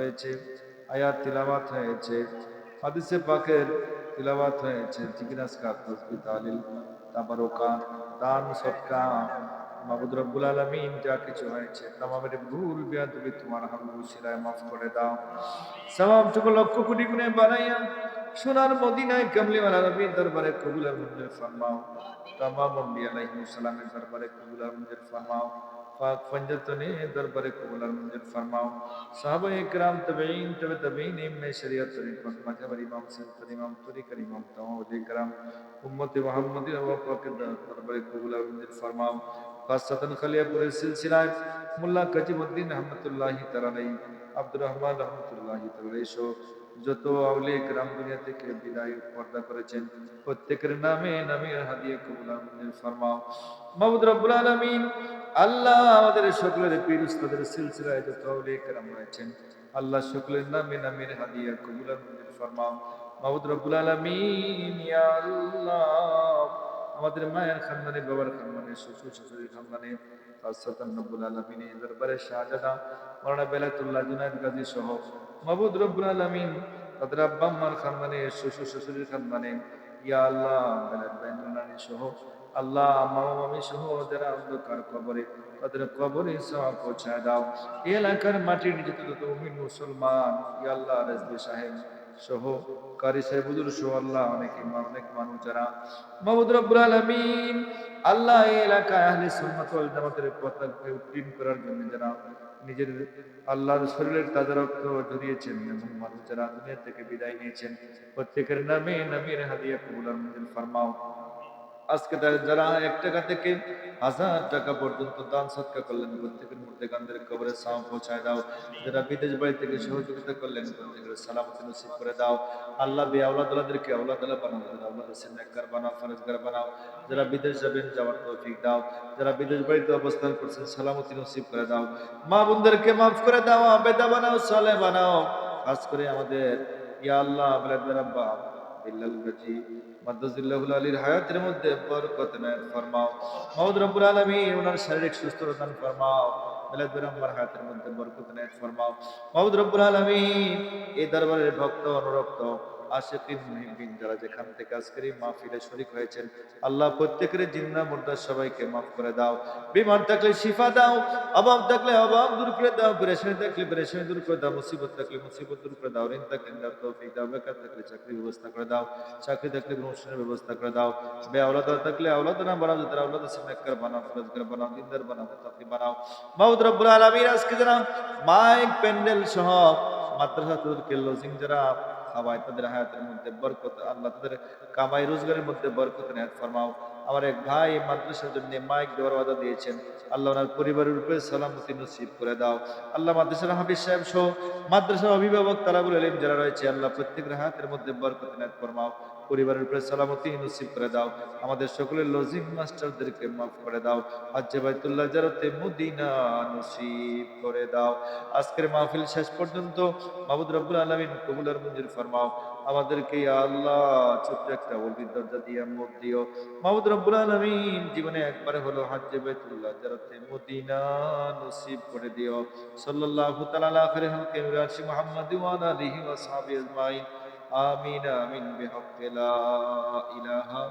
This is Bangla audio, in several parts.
হয়েছে, আয়াত তিলাবাত হয়েছে, হাদিসে পাকের তিলাবাত হয়েছে জিজ্ঞাসকার তসবি তালিল তাবারকা, দান, সৎকা, মাহবুদ রব্বুল আলমিন, যা কিছু হয়েছে, তামামের ভুল, বিয়াদবি, তোমার হামু শিলায় মাফ করে দাও। সবাবটুকু লক্ষ কোটি গুণে বানাইয়া, সোনার মদিনায় কামলিওয়ালা নবীর দরবারে কবুল আর মঞ্জুর ফরমাও। তামাম আম্বিয়া আলাইহিস সালামের দরবারে কবুল আর মঞ্জুর ফরমাও। পাক পঞ্জতনে দরবারে কবুল আর মঞ্জুর ফরমাও। সাহাবা ইকরাম তবেইন তবে তবেইন ইমে শরিয়ত তরিকত মাযহাব ইমাম সুন্নাত ইমাম তরিকত ইমাম তাওয়াদ ইকরাম, উম্মতে মুহাম্মদী ওয়া পাকের দরবারে কবুল আর মঞ্জুর ফরমাও। খাসাতান খালিয়াপুরের সিলসিলায় মোল্লা কাজিমউদ্দিন রহমতুল্লাহি তাআলাই আব্দুর রহমান রহমতুল্লাহ এসো। যত আউলে গ্রাম দুনিয়া থেকে বিদায় পর্দা করেছেন, প্রত্যেকের নামে নামে হাদিয়ে কবুলাম ফরমাও। মাহমুদ রব্বুল আলমিন, আল্লাহ আমাদের সকলের পীর উস্তাদের সিলসিলায় যত আউলে গ্রাম রয়েছেন, আল্লাহ সকলের নামে নামে হাদিয়া কবুলাম ফরমাও। মাহমুদ রব্বুল আলমিন আল্লাহ আমাদের মায়ের খানদানে, বাবার খানদানে, শ্বশুর শাশুড়ির খানদানে খাসাতান রব্বুল আলামিন এর দরবারে শাহজাদা মাওলানা বেলাতুল্লাহ জুনায়েদ গাজী সহ মাহমুদ রব্বুল আলামিন, তাদের আব্বা আম্মার খানদানে, শ্বশুর শাশুড়ির খানদানে, ইয়া আল্লাহ বেলাত বাইনুনানি সহ, আল্লাহ মামা মামি সহ যারা অন্ধকার কবরে, তাদের কবরে সব পৌঁছায় দাও। এই এলাকার মাটির নিচে তো মুসলমান, ইয়া আল্লাহ, রাজবি সাহেব সহ কারি সাহেবুদুর সহ আল্লাহ অনেকে অনেক মানুষ যারা। মাহমুদ রব্বুল আলমিন, আল্লাহ এলাকায় আহলে সুন্নাত ওয়াল জামাতের পতাকাকে উত্তীর্ণ করার জন্য যারা নিজের আল্লাহর শরীরের তাজা জড়িয়েছেন এবং মানুষ যারা দুনিয়া থেকে বিদায় নিয়েছেন, প্রত্যেকের নামে নবীর হাদিয়া কবুল আর মঞ্জুর ফরমাও। আজকে যারা এক টাকা থেকে হাজার টাকা পর্যন্ত দান সৎকার করলেন, প্রত্যেকের মধ্যে গান্ধের কবরে সাম পৌঁছায় দাও। যারা বিদেশ বাড়ি থেকে সহযোগিতা করলেন, প্রত্যেকের সালামতি নসিব করে দাও। আল্লাহ বে আউলাদুল্লাহদেরকে আউলাদুল্লাহ বানাও, যারা আল্লাহ সিন্নাকার বানাও ফরজগার বানাও। যারা বিদেশ যাবেন, যাওয়ার তৌফিক দাও। যারা বিদেশ বাড়িতে অবস্থান করছেন, সালামতি নসিব করে দাও। মা বোনদেরকে মাফ করে দাও, আবেদা বানাও, সালে বানাও। খাস করে আমাদের, ইয়া আল্লাহ আবলাদ রাব্বা বিল্লাল গাজী মাদ্দাজিল্লাহুল আলীর হায়াতের মধ্যে বরকত নায়ত ফরমাও। মাউদ শারীরিক সুস্থতা দান ফরমাও। মিলাদ বিরাম্মার হাতের মধ্যে বরকত নায়ত ফরমাও। মাউদ রব্বুল আলামিন এই দরবারের ভক্ত, অনুরক্ত। আশিকিন মুহিবিন যারা যেখান থেকে আজকের এই মাহফিলে শরীক হয়েছেন, আল্লাহ প্রত্যেকের জিন্না মুর্দা সবাইকে মাফ করে দাও। বিমান থাকলে শিফা দাও, অভাব থাকলে অভাব দূর করে দাও পেরেশানি থাকলে পেরেশানি দূর করে দাও, মুসিবত থাকলে মুসিবত দূর করে দাও, ঋণ থাকলে ঋণ তৌফিক দাও, বেকার থাকলে চাকরির ব্যবস্থা করে দাও, চাকরি থাকলে প্রমোশনের ব্যবস্থা করে দাও বে আওলাদ থাকলে আওলাদ না বানাও, যাদের আওলাদ আছে নেককার বানাও ফরজগার বানাও, দিনদার বানাও মুত্তাকি বানাও। মাউদ রব্বুল আলামিন আজকে যারা মাইক প্যান্ডেল সহ মাদ্রাসা তুরকে লজিং যারা খাওয়ায়, তাদের হায়াতের মধ্যে বরকত, আল্লাহ তাদের কামাই রোজগারের মধ্যে বরকত নেয় ফরমাও। আমার এক ভাই মাদ্রাসার জন্য মাইক দেওয়ার ওয়াদা দিয়েছেন। আল্লাহ ওনার পরিবারের উপরে সালামতি নসিব করে দাও। আল্লাহ মাদ্রাসার হাফিজ সাহেব সহ মাদ্রাসার অভিভাবক তালাবুল আলিম যারা রয়েছে, আল্লাহ প্রত্যেকের হাতের মধ্যে বরকত নেয় ফরমাও। পরিবারের উপরে সালামতি নসিব করে দাও। আমাদের সকলের লজিং মাস্টারদেরকে মাফ করে দাও। হজ্জে বাইতুল্লাহ জারতে মুদিনা নসিব করে দাও। আজকের মাহফিল শেষ পর্যন্ত মাহমুদ রব্বুল আলমিন কবুল আর মঞ্জুর ফরমাও। আমাদেরকে আল্লাহ ছোট্ট একটা অলির দরজা দিয়ে মুখ দিও। মাহমুদ রব্বুল আলমিন জীবনে একবারে হলো হজ্জে বাইতুল্লাহ জারতে মুদিনা নসিব করে দিও। সাল্লাল্লাহু তাআলা আলা খাইরি হালকি রাশি মুহাম্মাদি ওয়া আলা আলিহি ওয়া সাহবিহি আজমাইন। আমিন আমিন বিহাক্কি লা ইলাহা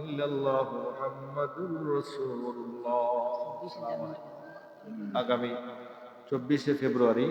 ইল্লাল্লাহু মুহাম্মাদুর রাসূলুল্লাহ। আগামী চব্বিশে ফেব্রুয়ারি